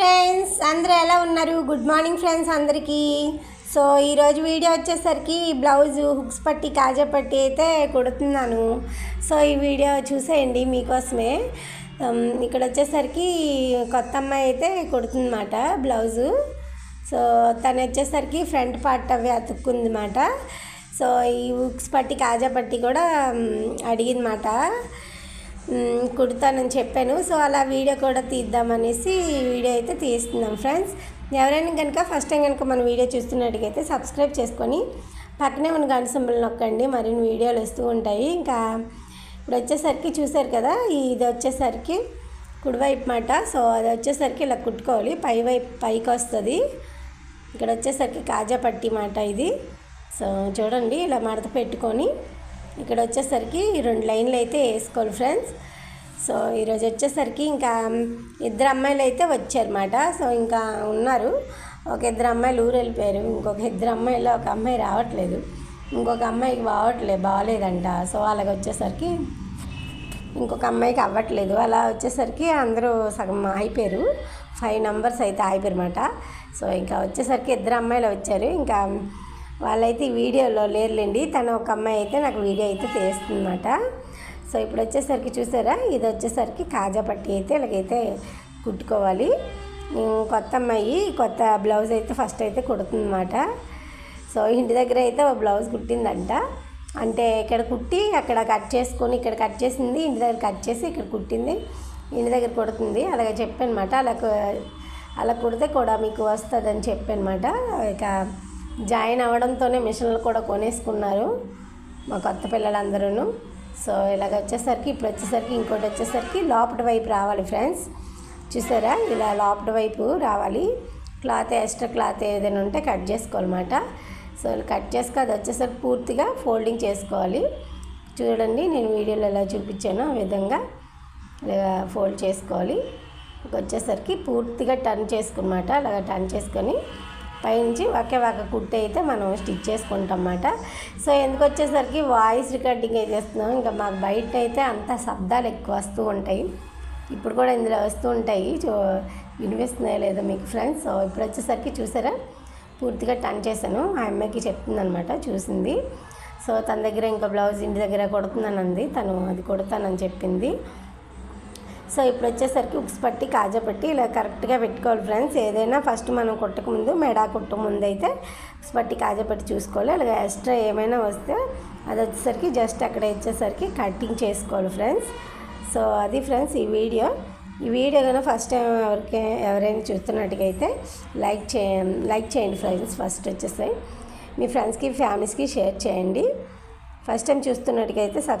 Friends అందరూ ఎలా ఉన్నారు? గుడ్ మార్నింగ్ ఫ్రెండ్స్ అందరికీ. సో ఈరోజు వీడియో వచ్చేసరికి బ్లౌజు హుక్స్ పట్టి కాజా పట్టి అయితే కుడుతున్నాను. సో ఈ వీడియో చూసేయండి మీకోసమే. Um, ఇక్కడ వచ్చేసరికి కొత్త అమ్మాయి అయితే కుడుతుందన్నమాట బ్లౌజు. సో తను వచ్చేసరికి ఫ్రంట్ పార్ట్ అవి అతుక్కుందన్నమాట. సో ఈ హుక్స్ పట్టి కాజా పట్టి కూడా um, అడిగిందన్నమాట. కుడతానని చెప్పాను. సో అలా వీడియో కూడా తీద్దామనేసి వీడియో అయితే తీస్తున్నాం ఫ్రెండ్స్. ఎవరైనా కనుక ఫస్ట్ టైం కనుక మన వీడియో చూస్తున్నట్టుగైతే సబ్స్క్రైబ్ చేసుకొని పక్కనే ఉన్న గంట సింబల్ నొక్కండి. మరిన్ని వీడియోలు వస్తూ ఉంటాయి. ఇంకా ఇప్పుడు వచ్చేసరికి చూసారు కదా ఇది వచ్చేసరికి కుడివైపు మాట. సో అది వచ్చేసరికి ఇలా కుట్టుకోవాలి. పై వైపు పైకి వస్తుంది. ఇక్కడ వచ్చేసరికి కాజా పట్టి మాట ఇది. సో చూడండి ఇలా మడత పెట్టుకొని ఇక్కడ వచ్చేసరికి రెండు లైన్లు అయితే వేసుకోవాలి ఫ్రెండ్స్. సో ఈరోజు వచ్చేసరికి ఇంకా ఇద్దరు అమ్మాయిలు అయితే వచ్చారన్నమాట. సో ఇంకా ఉన్నారు. ఒక ఇద్దరు అమ్మాయిలు ఊరు వెళ్ళిపోయారు. ఇంకొక ఇద్దరు అమ్మాయిలు ఒక అమ్మాయి రావట్లేదు. ఇంకొక అమ్మాయికి బాగట్లేదు బాగలేదంట సో అలాగ వచ్చేసరికి ఇంకొక అమ్మాయికి అవ్వట్లేదు. అలా వచ్చేసరికి అందరూ సగం అయిపోయారు ఫైవ్ నెంబర్స్ అయితే అయిపోయారన్నమాట సో ఇంకా వచ్చేసరికి ఇద్దరు అమ్మాయిలు వచ్చారు. ఇంకా వాళ్ళైతే వీడియోలో లేరులేండి. తను ఒక అమ్మాయి అయితే నాకు వీడియో అయితే తీస్తుందన్నమాట సో ఇప్పుడు వచ్చేసరికి చూసారా? ఇది వచ్చేసరికి కాజా పట్టి అయితే ఇలాగైతే కుట్టుకోవాలి. కొత్త అమ్మాయి కొత్త బ్లౌజ్ అయితే ఫస్ట్ అయితే కుడుతుందన్నమాట. సో ఇంటి దగ్గర అయితే ఒక బ్లౌజ్ కుట్టిందంట. అంటే ఇక్కడ కుట్టి అక్కడ కట్ చేసుకొని ఇక్కడ కట్ చేసింది ఇంటి దగ్గర కట్ చేసి ఇక్కడ కుట్టింది ఇంటి దగ్గర కుడుతుంది. అలాగే చెప్పానమాట అలా అలా కుడితే కూడా మీకు వస్తుందని చెప్పానమాట. ఇక జాయిన్ అవ్వడంతోనే మిషన్లు కూడా కొనేసుకున్నారు మా కొత్త పిల్లలందరూ సో ఇలాగ వచ్చేసరికి ఇప్పుడు వచ్చేసరికి ఇంకోటి వచ్చేసరికి లోపటి వైపు రావాలి ఫ్రెండ్స్. చూసారా? ఇలా లోపటి వైపు రావాలి. క్లాత్ ఎక్స్ట్రా క్లాత్ ఏదైనా ఉంటే కట్ చేసుకోవాలన్నమాట. సో ఇలా కట్ చేసుకు అది వచ్చేసరికి పూర్తిగా ఫోల్డింగ్ చేసుకోవాలి. చూడండి నేను వీడియోలో ఎలా చూపించానో ఆ విధంగా ఇలా ఫోల్డ్ చేసుకోవాలి. ఇక వచ్చేసరికి పూర్తిగా టర్న్ చేసుకున్నమాట. అలాగ టర్న్ చేసుకొని పైనుంచి ఒకే ఒక కుట్టు అయితే మనం స్టిచ్ చేసుకుంటాం అన్నమాట సో ఎందుకు వచ్చేసరికి వాయిస్ రికార్డింగ్ అయితే చేస్తున్నాం. ఇంకా మాకు బయట అయితే అంత శబ్దాలు ఎక్కువ వస్తూ ఉంటాయి. ఇప్పుడు కూడా ఇందులో వస్తూ ఉంటాయి. చూ వినిపిస్తున్నాయో లేదో మీకు ఫ్రెండ్స్? సో ఇప్పుడు వచ్చేసరికి చూసారా? పూర్తిగా టన్ చేశాను. ఆ అమ్మాయికి చెప్తుందనమాట చూసింది. సో తన దగ్గర ఇంకా బ్లౌజ్ ఇంటి దగ్గర కొడుతున్నానంది తను అది కొడతానని చెప్పింది. సో ఇప్పుడు వచ్చేసరికి ఉక్స్ పట్టి కాజా పట్టి ఇలా కరెక్ట్గా పెట్టుకోవాలి ఫ్రెండ్స్. ఏదైనా ఫస్ట్ మనం కుట్టకముందు మెడా కుట్ట ముందు అయితే ఉక్స్ పట్టి కాజా పట్టి చూసుకోవాలి. అలాగే ఎక్స్ట్రా ఏమైనా వస్తే అది వచ్చేసరికి జస్ట్ అక్కడ వచ్చేసరికి కటింగ్ చేసుకోవాలి ఫ్రెండ్స్. సో అది ఫ్రెండ్స్ ఈ వీడియో. ఈ వీడియో కనుక ఫస్ట్ టైం ఎవరికి ఎవరైనా చూస్తున్నట్టుగా అయితే లైక్ చేయండి లైక్ చేయండి ఫ్రెండ్స్ ఫస్ట్ వచ్చేసి. మీ ఫ్రెండ్స్కి ఫ్యామిలీస్కి షేర్ చేయండి. ఫస్ట్ టైం చూస్తున్నట్టుగా అయితే సబ్స్క్రైబ్